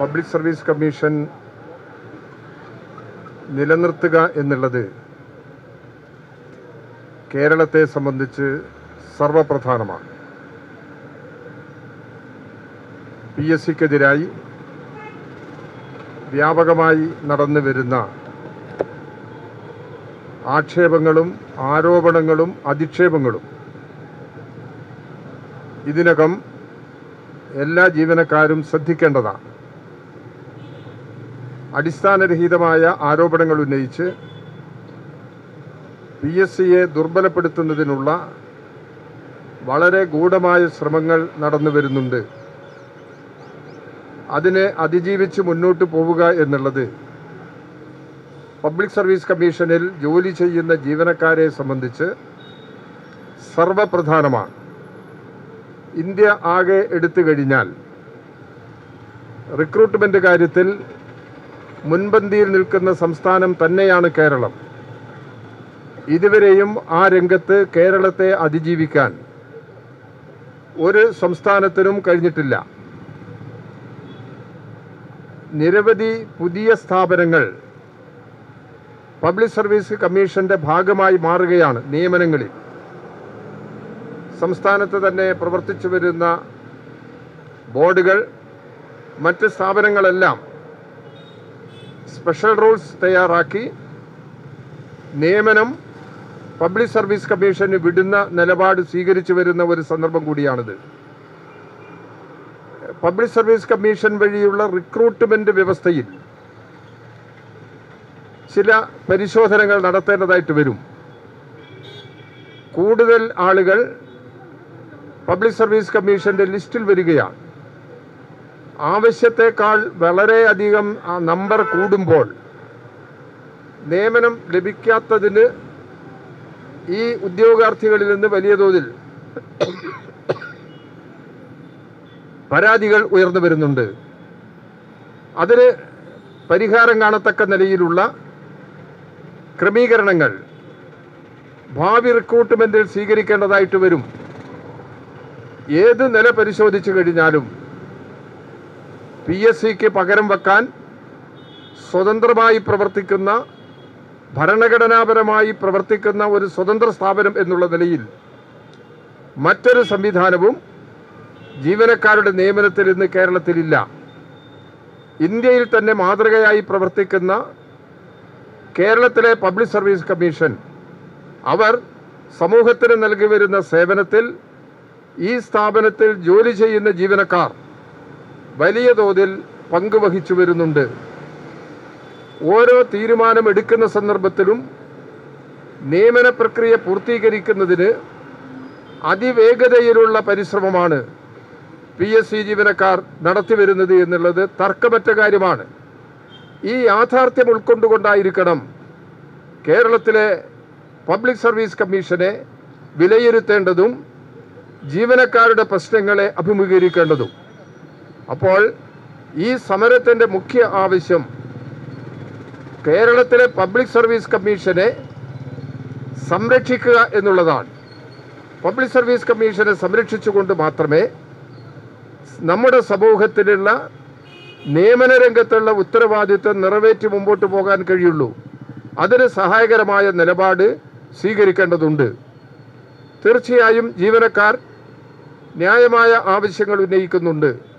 Public service commission നിലനിർത്തുക എന്നുള്ളത് കേരളത്തെ സംബന്ധിച്ച് സർവപ്രധാനമാണ്. പി എസ് സിക്കെതിരായി വ്യാപകമായി നടന്നു വരുന്ന ആക്ഷേപങ്ങളും ആരോപണങ്ങളും അധിക്ഷേപങ്ങളും ഇതിനകം എല്ലാ ജീവനക്കാരും ശ്രദ്ധിക്കേണ്ടതാണ്. അടിസ്ഥാനരഹിതമായ ആരോപണങ്ങൾ ഉന്നയിച്ച് പി എസ് സിയെ ദുർബലപ്പെടുത്തുന്നതിനുള്ള വളരെ ഗൂഢമായ ശ്രമങ്ങൾ നടന്നു വരുന്നുണ്ട്. അതിനെ അതിജീവിച്ച് മുന്നോട്ട് പോവുക എന്നുള്ളത് പബ്ലിക് സർവീസ് കമ്മീഷനിൽ ജോലി ചെയ്യുന്ന ജീവനക്കാരെ സംബന്ധിച്ച് സർവപ്രധാനമാണ്. ഇന്ത്യ ആകെ എടുത്തു കഴിഞ്ഞാൽ റിക്രൂട്ട്മെന്റ് കാര്യത്തിൽ മുൻപന്തിയിൽ നിൽക്കുന്ന സംസ്ഥാനം തന്നെയാണ് കേരളം. ഇതുവരെയും ആ രംഗത്ത് കേരളത്തെ അതിജീവിക്കാൻ ഒരു സംസ്ഥാനത്തിനും കഴിഞ്ഞിട്ടില്ല. നിരവധി പുതിയ സ്ഥാപനങ്ങൾ പബ്ലിക് സർവീസ് കമ്മീഷന്റെ ഭാഗമായി മാറുകയാണ് നിയമനങ്ങളിൽ. സംസ്ഥാനത്ത് തന്നെ പ്രവർത്തിച്ചു വരുന്ന ബോർഡുകൾ മറ്റ് സ്ഥാപനങ്ങളെല്ലാം സ്പെഷ്യൽ റൂൾസ് തയ്യാറാക്കി. നിയമനം പബ്ലിക് സർവീസ് കമ്മീഷന് വിടുന്ന നിലപാട് സ്വീകരിച്ചു വരുന്ന ഒരു സന്ദർഭം കൂടിയാണിത്. പബ്ലിക് സർവീസ് കമ്മീഷൻ വഴിയുള്ള റിക്രൂട്ട്മെന്റ് വ്യവസ്ഥയിൽ ചില പരിശോധനകൾ നടത്തേണ്ടതായിട്ട് വരും. കൂടുതൽ ആളുകൾ പബ്ലിക് സർവീസ് കമ്മീഷന്റെ ലിസ്റ്റിൽ വരികയാണ്. ആവശ്യത്തെക്കാൾ വളരെയധികം നമ്പർ കൂടുമ്പോൾ നിയമനം ലഭിക്കാത്തതിന് ഈ ഉദ്യോഗാർത്ഥികളിൽ നിന്ന് വലിയ തോതിൽ പരാതികൾ ഉയർന്നു വരുന്നുണ്ട്. അതിന് പരിഹാരം കാണത്തക്ക നിലയിലുള്ള ക്രമീകരണങ്ങൾ ഭാവി റിക്രൂട്ട്മെന്റിൽ സ്വീകരിക്കേണ്ടതായിട്ട് വരും. ഏത് നില പരിശോധിച്ചു കഴിഞ്ഞാലും പി എസ് സിക്ക് പകരം വെക്കാൻ സ്വതന്ത്രമായി പ്രവർത്തിക്കുന്ന ഭരണഘടനാപരമായി പ്രവർത്തിക്കുന്ന ഒരു സ്വതന്ത്ര സ്ഥാപനം എന്നുള്ള നിലയിൽ മറ്റൊരു സംവിധാനവും ജീവനക്കാരുടെ നിയമനത്തിൽ ഇന്ന് കേരളത്തിലില്ല. ഇന്ത്യയിൽ തന്നെ മാതൃകയായി പ്രവർത്തിക്കുന്ന കേരളത്തിലെ പബ്ലിക് സർവീസ് കമ്മീഷൻ അവർ സമൂഹത്തിന് നൽകി വരുന്ന സേവനത്തിൽ ഈ സ്ഥാപനത്തിൽ ജോലി ചെയ്യുന്ന ജീവനക്കാർ വലിയ തോതിൽ പങ്കുവഹിച്ചു വരുന്നുണ്ട്. ഓരോ തീരുമാനം എടുക്കുന്ന സന്ദർഭത്തിലും നിയമന പ്രക്രിയ പൂർത്തീകരിക്കുന്നതിന് അതിവേഗതയിലുള്ള പരിശ്രമമാണ് പി എസ് സി ജീവനക്കാർ നടത്തിവരുന്നത് എന്നുള്ളത് തർക്കമറ്റ കാര്യമാണ്. ഈ യാഥാർത്ഥ്യം ഉൾക്കൊണ്ടുകൊണ്ടായിരിക്കണം കേരളത്തിലെ പബ്ലിക് സർവീസ് കമ്മീഷനെ വിലയിരുത്തേണ്ടതും ജീവനക്കാരുടെ പ്രശ്നങ്ങളെ അഭിമുഖീകരിക്കേണ്ടതും. അപ്പോൾ ഈ സമരത്തിന്റെ മുഖ്യ ആവശ്യം കേരളത്തിലെ പബ്ലിക് സർവീസ് കമ്മീഷനെ സംരക്ഷിക്കുക എന്നുള്ളതാണ്. പബ്ലിക് സർവീസ് കമ്മീഷനെ സംരക്ഷിച്ചുകൊണ്ട് മാത്രമേ നമ്മുടെ സമൂഹത്തിലുള്ള നിയമന രംഗത്തുള്ള ഉത്തരവാദിത്വം നിറവേറ്റി മുമ്പോട്ട് പോകാൻ കഴിയുള്ളൂ. അതിന് സഹായകരമായ നിലപാട് സ്വീകരിക്കേണ്ടതുണ്ട്. തീർച്ചയായും ജീവനക്കാർ ന്യായമായ ആവശ്യങ്ങൾ ഉന്നയിക്കുന്നുണ്ട്.